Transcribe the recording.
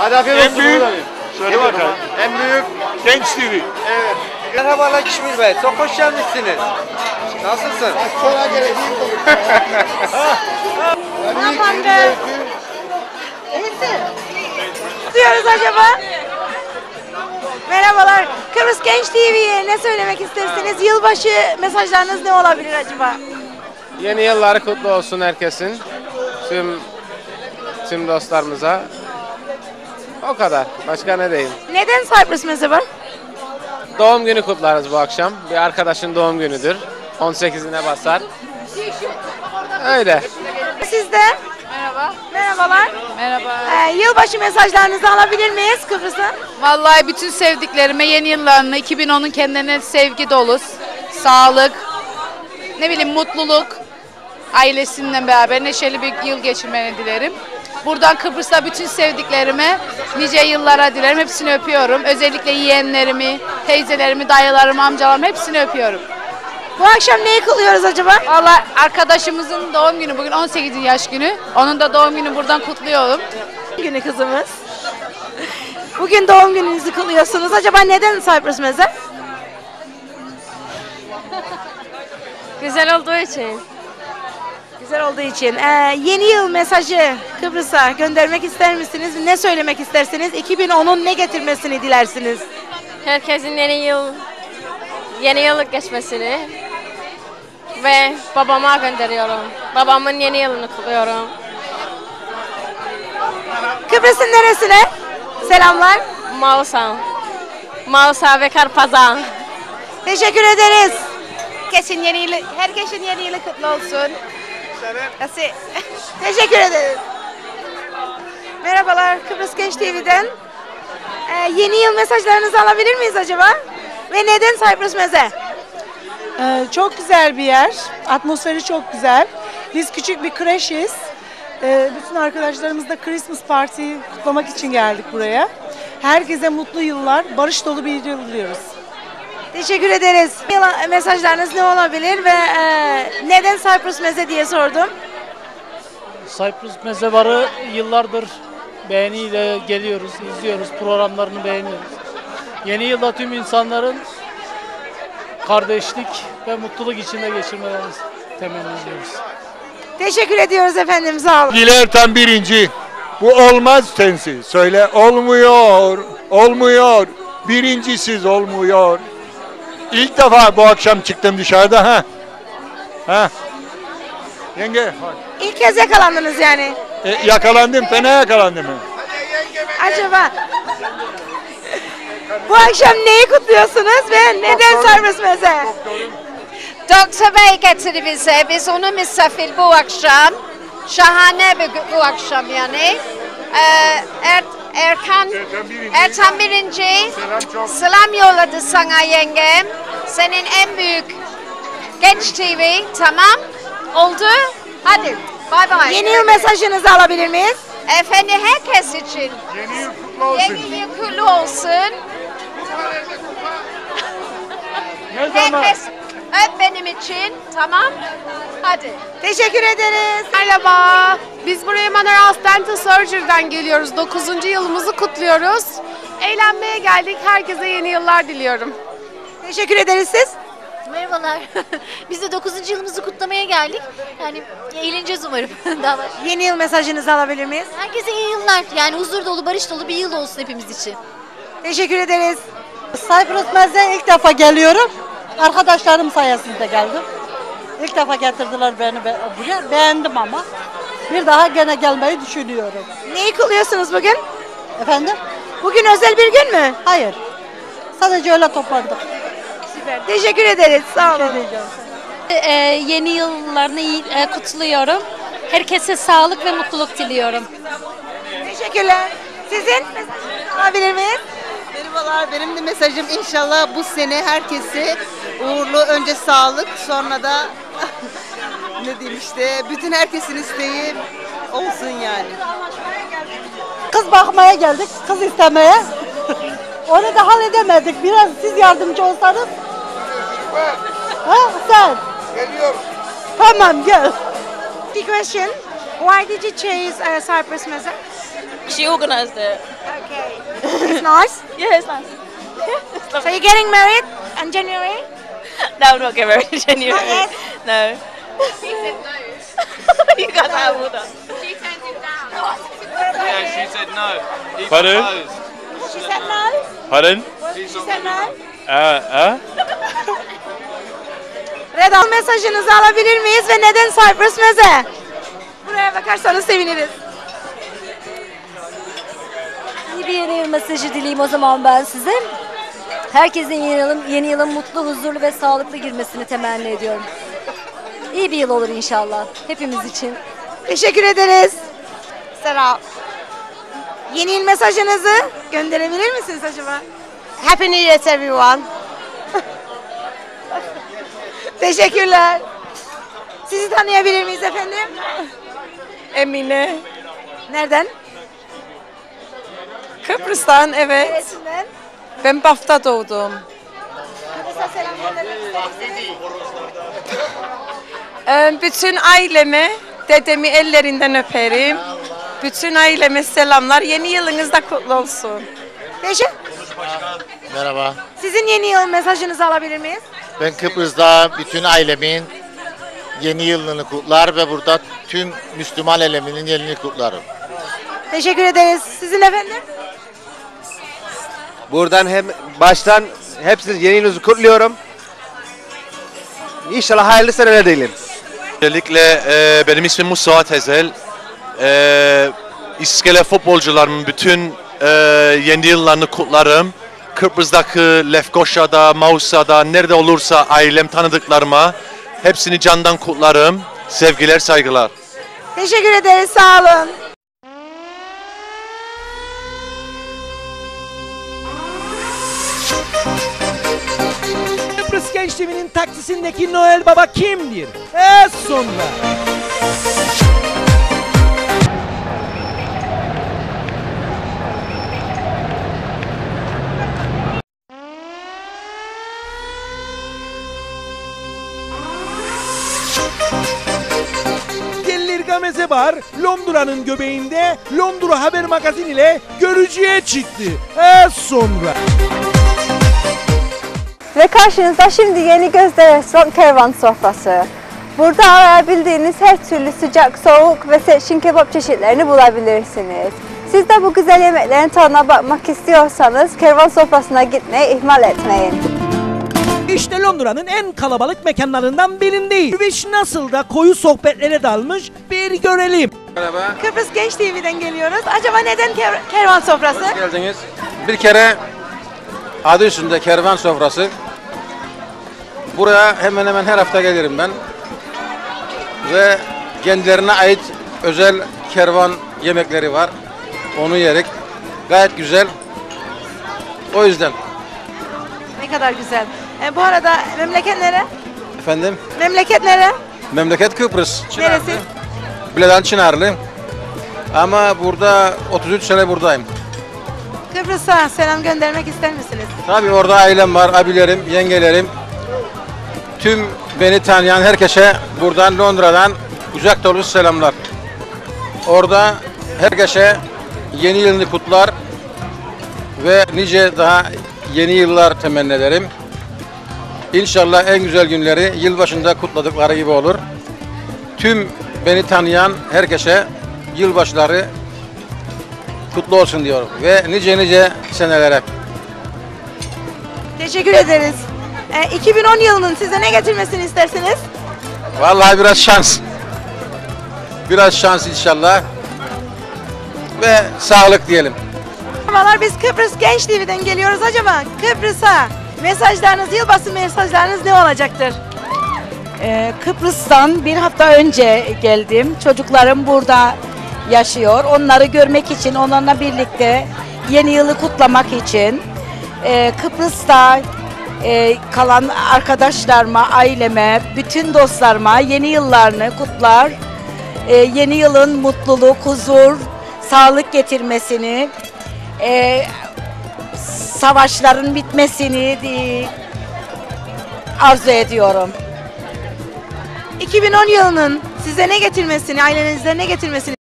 Hadi afiyet En büyük, söyle bakalım. En büyük. Genç TV. Evet. Merhabalar Kişmir Bey. Çok hoş gelmişsiniz. Nasılsın? Sonra geleyim. Aman be. diyoruz acaba? Merhabalar. Kıbrıs Genç TV'ye ne söylemek istersiniz? Yılbaşı mesajlarınız ne olabilir acaba? Yeni yılları kutlu olsun herkesin. Tüm tüm dostlarımıza. O kadar. Başka ne diyeyim. Neden Cyprus mesela? Doğum günü kutlarız bu akşam. Bir arkadaşın doğum günüdür. 18'ine basar. Öyle. Siz de? Merhaba. Merhabalar. Merhaba. Ee, yılbaşı mesajlarınızı alabilir miyiz Kıbrıs'ın? Vallahi bütün sevdiklerime yeni yıllarını 2010'un kendilerine sevgi dolu, sağlık, ne bileyim mutluluk, ailesinden beraber neşeli bir yıl geçirmeni dilerim. Buradan Kıbrıs'ta bütün sevdiklerime nice yıllara dilerim. Hepsini öpüyorum. Özellikle yeğenlerimi, teyzelerimi, dayılarımı, amcalarımı hepsini öpüyorum. Bu akşam neyi kılıyoruz acaba? Vallahi arkadaşımızın doğum günü bugün 18 yaş günü. Onun da doğum günü buradan kutluyorum. Günü kızımız. Bugün doğum gününüzü kılıyorsunuz. Acaba neden Cyprus meze? Güzel olduğu için. Güzel olduğu için. Ee, yeni yıl mesajı Kıbrıs'a göndermek ister misiniz? Ne söylemek istersiniz? 2010'un ne getirmesini dilersiniz? Herkesin yeni yıl yeni yıllık geçmesini ve babama gönderiyorum. Babamın yeni yılını kutluyorum. Kıbrıs'ın neresine? Selamlar. Mausa. Mausa ve Karpazan. Teşekkür ederiz. Herkesin yeni yılı, herkesin yeni yılı kutlu olsun. Nasıl? Teşekkür ederiz. Merhabalar Kıbrıs Genç TV'den. Ee, yeni yıl mesajlarınızı alabilir miyiz acaba? Ve neden Cyprus Meze? Ee, çok güzel bir yer. Atmosferi çok güzel. Biz küçük bir kreşiz. Ee, bütün arkadaşlarımızla Christmas Party kutlamak için geldik buraya. Herkese mutlu yıllar, barış dolu bir yıl diliyoruz. Teşekkür ederiz. Yıl mesajlarınız ne olabilir ve e, neden Cyprus Meze diye sordum. Cyprus Mezevarı yıllardır beğeniyle geliyoruz, izliyoruz, programlarını beğeniyoruz. Yeni yılda tüm insanların kardeşlik ve mutluluk içinde geçirmelerini temenni ediyoruz. Teşekkür ediyoruz efendim sağ olun. Dilerten birinci. Bu olmaz sensiz. Söyle olmuyor. Olmuyor. Birincisiz olmuyor. İlk defa bu akşam çıktım dışarıda ha. Ha. Yenge. İlk kez yakalandınız yani. E, yakalandım. Fena yakalandım. Acaba bu akşam neyi kutluyorsunuz ve neden Cyprus Meze? Doktor Bey getirdi bize. Biz onu misafir bu akşam. Şahane bir bu akşam yani. Ee, er, Erkan, Ertan birinci selam yolladı sana yengem. Senin en büyük Genç TV tamam oldu. Hadi bay bay. Yeni yıl mesajınızı alabilir miyiz? Efendim herkes için. Yeni yıl kutlu olsun. Yeni yıl kutlu olsun. Ne zaman? Herkes öp benim için tamam. Hadi. Teşekkür ederiz. Merhaba. Biz buraya Manor Dental Surgery'den geliyoruz. 9. yılımızı kutluyoruz. Eğlenmeye geldik. Herkese yeni yıllar diliyorum. Teşekkür ederiz siz. Merhabalar. Biz de 9. yılımızı kutlamaya geldik. Yani eğleneceğiz umarım. Daha var. Yeni yıl mesajınızı alabilir miyiz? Herkese iyi yıllar. Yani huzur dolu, barış dolu bir yıl olsun hepimiz için. Teşekkür ederiz. Cyprus Meze ilk defa geliyorum. Arkadaşlarım sayesinde geldim. İlk defa getirdiler beni be- buraya. Beğendim ama. Bir daha gene gelmeyi düşünüyorum. Neyi kutluyorsunuz bugün? Efendim? Bugün özel bir gün mü? Hayır. Sadece öyle toplandık. Süper. Teşekkür ederiz. Sağ olun. Ee, yeni yıllarını iyi, e, kutluyorum. Herkese sağlık ve mutluluk diliyorum. Teşekkürler. Sizin alabilir miyiz? Merhabalar, benim de mesajım inşallah bu sene herkese uğurlu, önce sağlık, sonra da ne diyeyim işte, bütün herkesin isteği olsun yani. Kız bakmaya geldik, kız istemeye. Onu da halledemedik. Biraz siz yardımcı olsanız. Ha sen? Geliyorum. Tamam gel. The question, why did you choose uh, Cyprus Meze? She organized it. It's nice. Yeah, it's nice. So you're getting married in January? no, I'm not getting married in January. Not yet? No. you got that order. Yeah, she said no. He Pardon? proposed. She said no. Pardon? She said no. Ha, ha? Redal mesajınızı alabilir miyiz ve neden Cyprus meze? Buraya bakarsanız seviniriz. İyi bir yeni yıl mesajı dileyim o zaman ben size. Herkesin yeni yılın, yeni yılın mutlu, huzurlu ve sağlıklı girmesini temenni ediyorum. İyi bir yıl olur inşallah hepimiz için. Teşekkür ederiz. Selam. Yeni yıl mesajınızı gönderebilir misiniz acaba? Happy New Year to everyone. Teşekkürler. Sizi tanıyabilir miyiz efendim? Emine. Nereden? Kıbrıs'tan evet. Neresinden? Ben Baf'ta doğdum. Kıbrıs'a selam göndermek ister misiniz? Ee, Bütün aileme, dedemi ellerinden öperim. Bütün aileme selamlar. Yeni yılınız da kutlu olsun. Teşekkür. Merhaba. Sizin yeni yıl mesajınızı alabilir miyiz? Ben Kıbrıs'ta bütün ailemin yeni yılını kutlar ve burada tüm Müslüman aleminin yeni kutlarım. Teşekkür ederiz. Sizin efendim? Buradan hem baştan hepsiniz yeni yılınızı kutluyorum. İnşallah hayırlı seneler dilerim. Öncelikle e, benim ismim Musa Tezel. E, İskele futbolcularımın bütün e, yeni yıllarını kutlarım. Kıbrıs'taki Lefkoşa'da, Mausa'da, nerede olursa ailem tanıdıklarıma hepsini candan kutlarım. Sevgiler, saygılar. Teşekkür ederiz. Sağ olun. Gençliği'nin taksisindeki Noel Baba kimdir? Ez sonra. Gelir Gameze Bar, Londra'nın göbeğinde Londra Haber Magazin ile görücüye çıktı. Ez sonra. Ve karşınızda şimdi yeni gözde restoran kervan sofrası. Burada arayabildiğiniz her türlü sıcak, soğuk ve seçkin kebap çeşitlerini bulabilirsiniz. Siz de bu güzel yemeklerin tadına bakmak istiyorsanız kervan sofrasına gitmeyi ihmal etmeyin. İşte Londra'nın en kalabalık mekanlarından birindeyiz. Üviş nasıl da koyu sohbetlere dalmış bir görelim. Merhaba. Kıbrıs Genç TV'den geliyoruz. Acaba neden ker- kervan sofrası? Hoş geldiniz. Bir kere adı üstünde kervan sofrası. Buraya hemen hemen her hafta gelirim ben. Ve kendilerine ait özel kervan yemekleri var. Onu yerik. Gayet güzel. O yüzden Ne kadar güzel. E, bu arada memleket nere? efendim Memleket nere? memleket Kıbrıs. Neresi? Bile'den Çınarlı. Ama burada 33 sene buradayım. Kıbrıs'a selam göndermek ister misiniz? Tabii orada ailem var, abilerim, yengelerim. Tüm beni tanıyan herkese buradan Londra'dan kucak dolusu selamlar. Orada herkese yeni yılını kutlar ve nice daha yeni yıllar temenni ederim. İnşallah en güzel günleri yılbaşında kutladıkları gibi olur. Tüm beni tanıyan herkese yılbaşları kutlu olsun diyorum ve nice nice senelere. Teşekkür ederiz. E, 2010 yılının size ne getirmesini istersiniz? Vallahi biraz şans. Biraz şans inşallah. Ve sağlık diyelim. Merhabalar biz Kıbrıs Genç TV'den geliyoruz. Acaba Kıbrıs'a mesajlarınız, yılbaşı mesajlarınız ne olacaktır? Ee, Kıbrıs'tan bir hafta önce geldim. Çocuklarım burada yaşıyor. Onları görmek için, onlarla birlikte yeni yılı kutlamak için ee, Kıbrıs'ta e, kalan arkadaşlarıma, aileme, bütün dostlarıma yeni yıllarını kutlar. Ee, yeni yılın mutluluk, huzur, sağlık getirmesini, e, savaşların bitmesini e, arzu ediyorum. 2010 yılının size ne getirmesini, ailenize ne getirmesini